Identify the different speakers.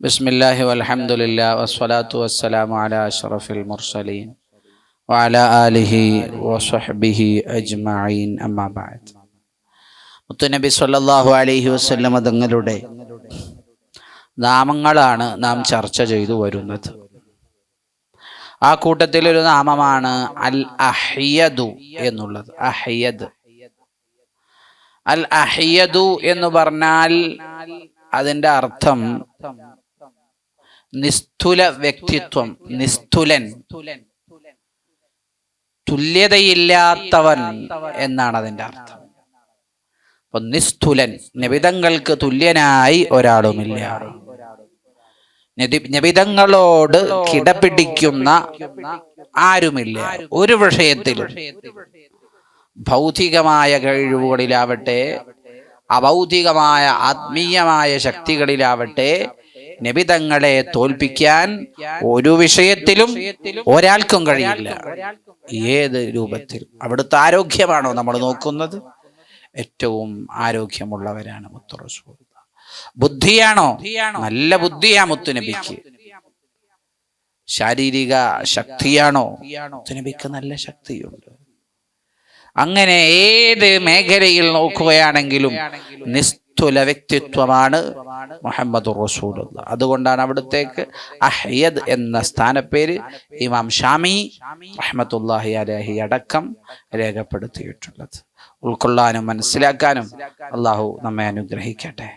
Speaker 1: ബിസ്മില്ലാഹി വലഹമുല്ല വസ്വലാത്തു വസ്സലാം അല അഷറഫുൽ മുർസലീൻ വഅല ആലിഹി വസഹബിഹി അജ്മഈൻ അമ്മാ ബഅദ്. മുത്തുനബി സല്ലല്ലാഹു അലൈഹി വസല്ലം തങ്ങളുടെ നാമങ്ങളാണ് നാം ചർച്ച ചെയ്തു വരുന്നത്. ആ കൂട്ടത്തിൽ ഒരു നാമമാണ് അൽ അഹ്യദു എന്നുള്ളത്. അഹ്യദ്. അൽ അഹ്യദു എന്ന് പറഞ്ഞാൽ അതിന്റെ അർത്ഥം നിസ്തുല വ്യക്തിത്വം നിസ്തുലൻ. തുല്യതയില്ലാത്തവൻ എന്നാണ് അതിന്റെ അർത്ഥം. അപ്പൊ നിസ്തുലൻ നിബിതങ്ങൾക്ക് തുല്യനായി ഒരാളുമില്ല. നിബിതങ്ങളോട് കിടപിടിക്കുന്ന ആരുമില്ല. ഒരു വിഷയത്തിൽ ഭൗതികമായ കഴിവുകളിലാവട്ടെ അഭൗതികമായ ആത്മീയമായ ശക്തികളിലാവട്ടെ നിബിതങ്ങളെ തോൽപ്പിക്കാൻ ഒരു വിഷയത്തിലും ഒരാൾക്കും കഴിയില്ല. ഏത് രൂപത്തിൽ? അവിടുത്തെ ആരോഗ്യമാണോ നമ്മൾ നോക്കുന്നത്. ഏറ്റവും ആരോഗ്യമുള്ളവരാണ് മുത്തു റസൂൽ ബുദ്ധിയാണോ? നല്ല ബുദ്ധിയാ മുത്തുനബിക്ക്. ശാരീരിക ശക്തിയാണോ? മുത്തുനബിക്ക് നല്ല ശക്തിയുണ്ട്. അങ്ങനെ ഏത് മേഖലയിൽ നോക്കുകയാണെങ്കിലും നിസ്തുല വ്യക്തിത്വമാണ് മുഹമ്മദ് റസൂൽ അതുകൊണ്ടാണ് അവിടുത്തേക്ക് അഹ്യദ് എന്ന സ്ഥാനപ്പേര് ഇമാം ഷാമി റഹ്മത്തുല്ലാഹി അലഹി അടക്കം രേഖപ്പെടുത്തിയിട്ടുള്ളത്. ഉൾക്കൊള്ളാനും മനസ്സിലാക്കാനും അള്ളാഹു നമ്മെ അനുഗ്രഹിക്കട്ടെ.